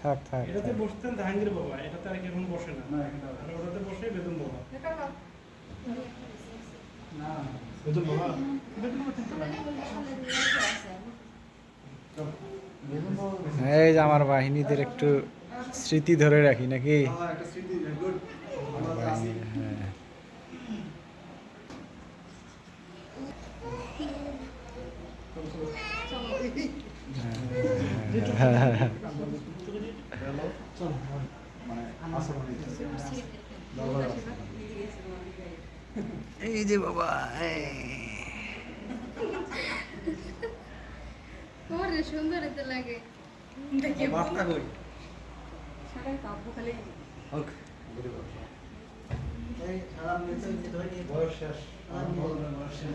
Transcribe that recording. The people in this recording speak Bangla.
থাক থাক এটাতে বসতেন জাহাঙ্গীর বাবা এটাতে আর এখন বসে না। না, এখানে আর ওটাতে বসে বেতন বাবা। না বেতন বেতন। এই যে আমার বাহিনীদের একটু স্মৃতি ধরে রাখি নাকি? হ্যাঁ, এই যে বাবা তোমার যে সুন্দর এতে লাগে। বয়স শেষ। বয়স শেষ।